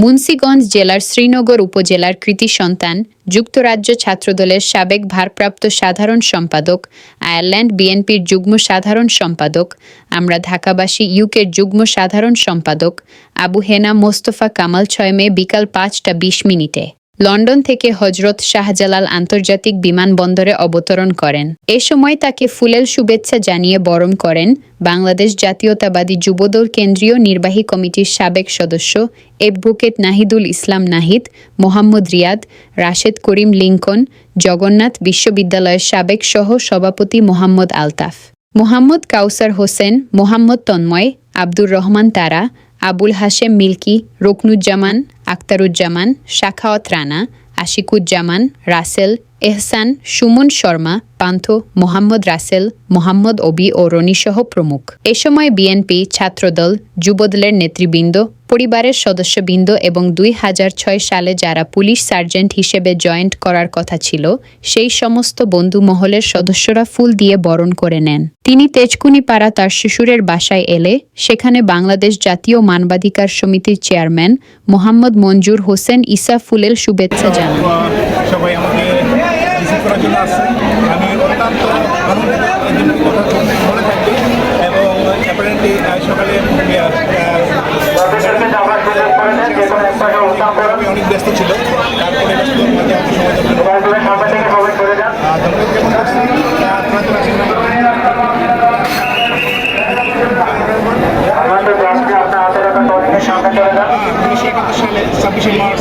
মুন্সীগঞ্জ জেলার শ্রীনগর উপজেলার কৃতি সন্তান, যুক্তরাজ্য ছাত্রদলের সাবেক ভারপ্রাপ্ত সাধারণ সম্পাদক, আয়ারল্যান্ড বিএনপির যুগ্ম সাধারণ সম্পাদক, আমরা ঢাকাবাসী ইউকের যুগ্ম সাধারণ সম্পাদক, আবু হেনা মোস্তফা কামাল ছয় মে বিকাল পাঁচটা বিশ মিনিটে। লন্ডন থেকে হজরত শাহজালাল আন্তর্জাতিক বিমানবন্দরে অবতরণ করেন। এ সময় তাকে ফুলেল শুভেচ্ছা জানিয়ে বরণ করেন বাংলাদেশ জাতীয়তাবাদী যুবদল কেন্দ্রীয় নির্বাহী কমিটির সাবেক সদস্য এডভোকেট নাহিদুল ইসলাম নাহিদ, মোহাম্মদ রিয়াদ, রাশেদ করিম লিঙ্কন, জগন্নাথ বিশ্ববিদ্যালয়ের সাবেক সহ সভাপতি মোহাম্মদ আলতাফ। মোহাম্মদ কাউসার হোসেন, মোহাম্মদ তন্ময়, আব্দুর রহমান তারা, আবুল হাশেম মিল্কি, রুকনুজ্জামান আক্তারুজ্জামান শাখাওয়াত রানা আশিকুজ্জামান রাসেল এহসান, সুমন শর্মা, পান্থ, মোহাম্মদ রাসেল, মোহাম্মদ ওবি ও রনিসহ প্রমুখ। এ সময় বিএনপি, ছাত্রদল, যুবদলের নেতৃবৃন্দ, পরিবারের সদস্যবৃন্দ এবং দুই হাজার ছয় সালে যারা পুলিশ সার্জেন্ট হিসেবে জয়েন্ট করার কথা ছিল, সেই সমস্ত বন্ধু মহলের সদস্যরা ফুল দিয়ে বরণ করে নেন। তিনি তেজকুনিপাড়া তার শ্বশুরের বাসায় এলে, সেখানে বাংলাদেশ জাতীয় মানবাধিকার সমিতির চেয়ারম্যান মোহাম্মদ মঞ্জুর হোসেন ইসা ফুলেল শুভেচ্ছা জানান। করার জন্য আসছে। আমি অত্যন্ত আনন্দিত এই দিনের কথা মনে থাকবে এবং অ্যাপারেন্টলি সকালে আমি অনেক ব্যস্ত ছিল। তারপরে ব্যস্ত মাঝে আমাকে সময় দেওয়ার জন্য আহ, ধন্যবাদ জ্ঞাপন করছি। আহ, আপনারা তো উনিশশো একাত্তর সালে ছাব্বিশে মার্চ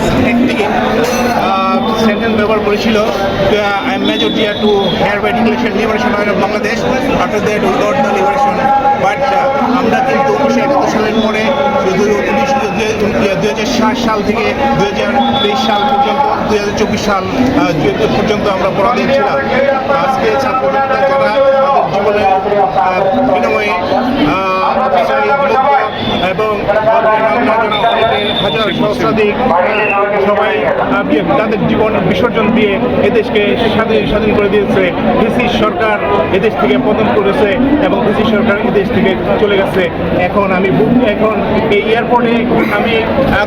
সেন্টেন্স ব্যবহার করেছিল I am major to hereby declaration liberation of Bangladesh after that we got the liberation but আমরা কিন্তু উনিশশো একাত্তর সালের পরে শুধু উনিশ দুই হাজার সাত সাল থেকে দুই হাজার তেইশ সাল পর্যন্ত দুই হাজার চব্বিশ সাল আহ, পর্যন্ত আমরা পরাধীন ছিলাম আজকে ছাত্র যারা জীবনে বিনিময়ে আহ, অফিসারি বিলুপ্ত এবং হাজার সহস্রাধিক সবাই তাদের জীবন বিসর্জন দিয়ে এদেশকে স্বাধীন স্বাধীন করে দিয়েছে ব্রিটিশ সরকার এদেশ থেকে পতন করেছে এবং ব্রিটিশ সরকার এদেশ থেকে চলে গেছে। এখন আমি এখন এই এয়ারপোর্টে আমি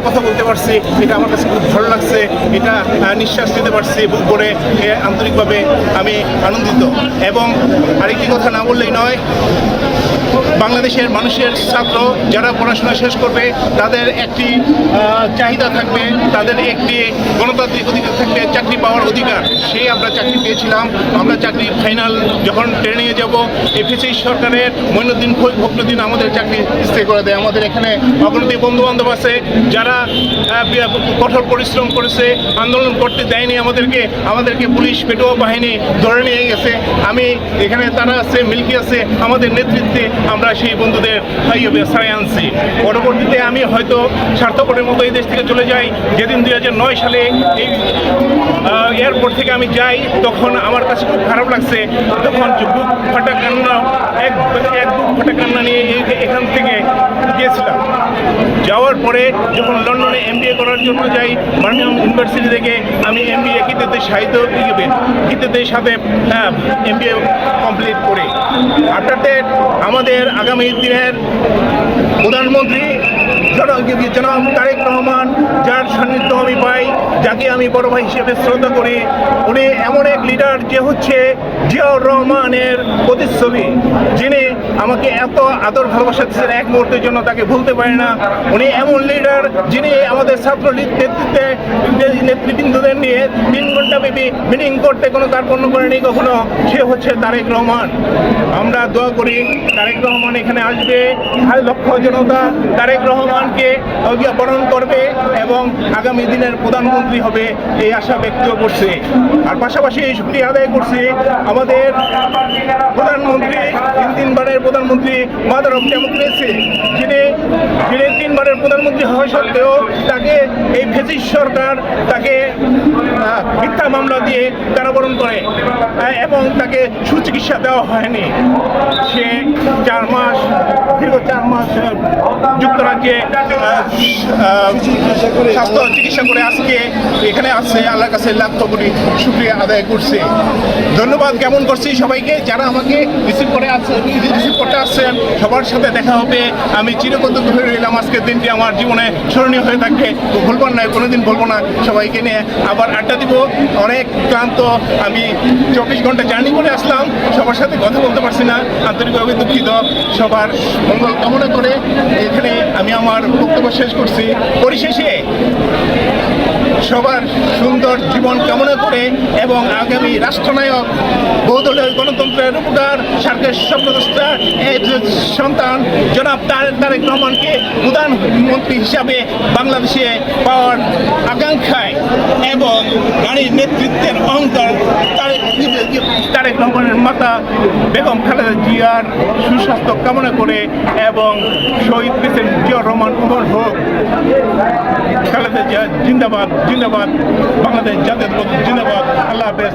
কথা বলতে পারছি। এটা আমার কাছে খুব ভালো লাগছে। এটা নিঃশ্বাস নিতে পারছি বুক করে আন্তরিকভাবে আমি আনন্দিত। এবং আরেকটি কথা না বললেই নয় বাংলাদেশের মানুষের ছাত্র যারা পড়াশোনা শেষ করবে, তাদের একটি চাহিদা থাকবে, তাদের একটি গণতান্ত্রিক অধিকার থাকবে, চাকরি পাওয়ার অধিকার। সেই আমরা চাকরি পেয়েছিলাম, আমরা চাকরি ফাইনাল যখন ট্রেনে যাব এফএসি সরকারের মইনুদ্দিন ফখরুদ্দিন আমাদের চাকরি স্থির করে দেয়। আমাদের এখানে অগ্রণী বন্ধু বান্ধব আছে, যারা কঠোর পরিশ্রম করেছে, আন্দোলন করতে দেয়নি আমাদেরকে আমাদেরকে পুলিশ, পেটোয়া বাহিনী ধরে নিয়ে গেছে। আমি এখানে তারা আছে, মিল্কি আছে, আমাদের নেতৃত্বে আমরা সেই বন্ধুদের ছাড়াই আনছি পরবর্তীতে আমি হয়তো স্বার্থপরের মতো এই দেশ থেকে চলে যাই। যেদিন দুই নয় সালে এই এয়ারপোর্ট থেকে আমি যাই, তখন আমার কাছে খুব খারাপ লাগছে। তখন বুক ফাটা কান্না, এক এক বুক ফাটা কান্না নিয়ে এখান থেকে গিয়েছিলাম। যাওয়ার পরে যখন লন্ডনে এমবিএ করার জন্য যাই, বার্মিংহাম ইউনিভার্সিটি থেকে আমি এম এমবিএ গীতাতে সাহিত্য গীতাদের সাথে এমবিএ কমপ্লিট করি। দ্যাট আমাদের আগামী দিনের প্রধানমন্ত্রী জনাব তারেক রহমান, যার সান্নিধ্য আমি পাই, যাকে আমি বড় ভাই হিসেবে শ্রদ্ধা করি, উনি এমন এক লিডার যে হচ্ছে জিয়াউর রহমানের প্রতিচ্ছবি, যিনি আমাকে এত আদর ভালোবাসা দিচ্ছেন এক মুহূর্তের জন্য, তাকে ভুলতে পারি না। উনি এমন লিডার যিনি আমাদের ছাত্র নেতৃত্বে নেতৃবৃন্দদের নিয়ে তিন ঘণ্টা ব্যাপী মিটিং করতে কোনো কার্পণ্য করেনি কখনো, সে হচ্ছে তারেক রহমান। আমরা দোয়া করি, তারেক রহমান এখানে আসবে। লক্ষ জনতা, তারেক রহমানকে বরণ করবে এবং আগামী দিনের প্রধানমন্ত্রী হবে এই আশা ব্যক্ত করছে। আর পাশাপাশি এই শুক্রিয়া আদায় করছে আমাদের প্রধানমন্ত্রী, তিন তিনবারের প্রধানমন্ত্রী মাদার অফ ডেমোক্রেসি, যিনি যিনি তিনবারের প্রধানমন্ত্রী হওয়া সত্ত্বেও তাকে এই ফেসিস সরকার তাকে মিথ্যা মামলা দিয়ে কারাবরণ করে। এবং তাকে সুচিকিৎসা দেওয়া হয়নি। সে চার মাস, দীর্ঘ চার মাস যুক্তরাজ্যে স্বাস্থ্য চিকিৎসা করে আজকে এখানে আসছে আল্লাহর কাছে লাখ কোটি শুক্রিয়া আদায় করছে। ধন্যবাদ জ্ঞাপন করছি সবাইকে। যারা আমাকে রিসিভ করে আছে রিসিভ করতে আসছেন, সবার সাথে দেখা হবে। আমি চিরকৃতজ্ঞ হয়ে রইলাম। আজকের দিনটি আমার জীবনে স্মরণীয় হয়ে থাকবে। ভুলবার নয়, কোনোদিন বলব না সবাইকে নিয়ে। আবার আড্ডা দিব, অনেক ক্লান্ত। আমি চব্বিশ ঘণ্টা জার্নি করে আসলাম, সবার সাথে কথা বলতে পারছি না। আন্তরিকভাবে দুঃখিত, সবার মঙ্গল কামনা করে এখানে আমি আমার বক্তব্য শেষ করছি। পরিশেষে সবার সুন্দর জীবন কামনা করে এবং আগামী রাষ্ট্রনায়ক বহুদলীয় গণতন্ত্রের উপকার সার্কের স্বপ্নদ্রষ্টা সন্তান জনাব তারেক তারেক রহমানকে প্রধানমন্ত্রী হিসাবে বাংলাদেশে পাওয়ার আকাঙ্ক্ষায় এবং নারীর নেতৃত্বের অহংকার তারেক তারেক রহমানের মাতা বেগম খালেদা জিয়ার সুস্বাস্থ্য কামনা করে এবং শহীদ প্রেসিডেন্ট জিয়াউর রহমান উমর হোক, খালেদা জিয়া জিন্দাবাদ জিন্দাবাদ, বাংলাদেশ জাতীয় জিন্দাবাদ, আল্লাহ হাফেজ।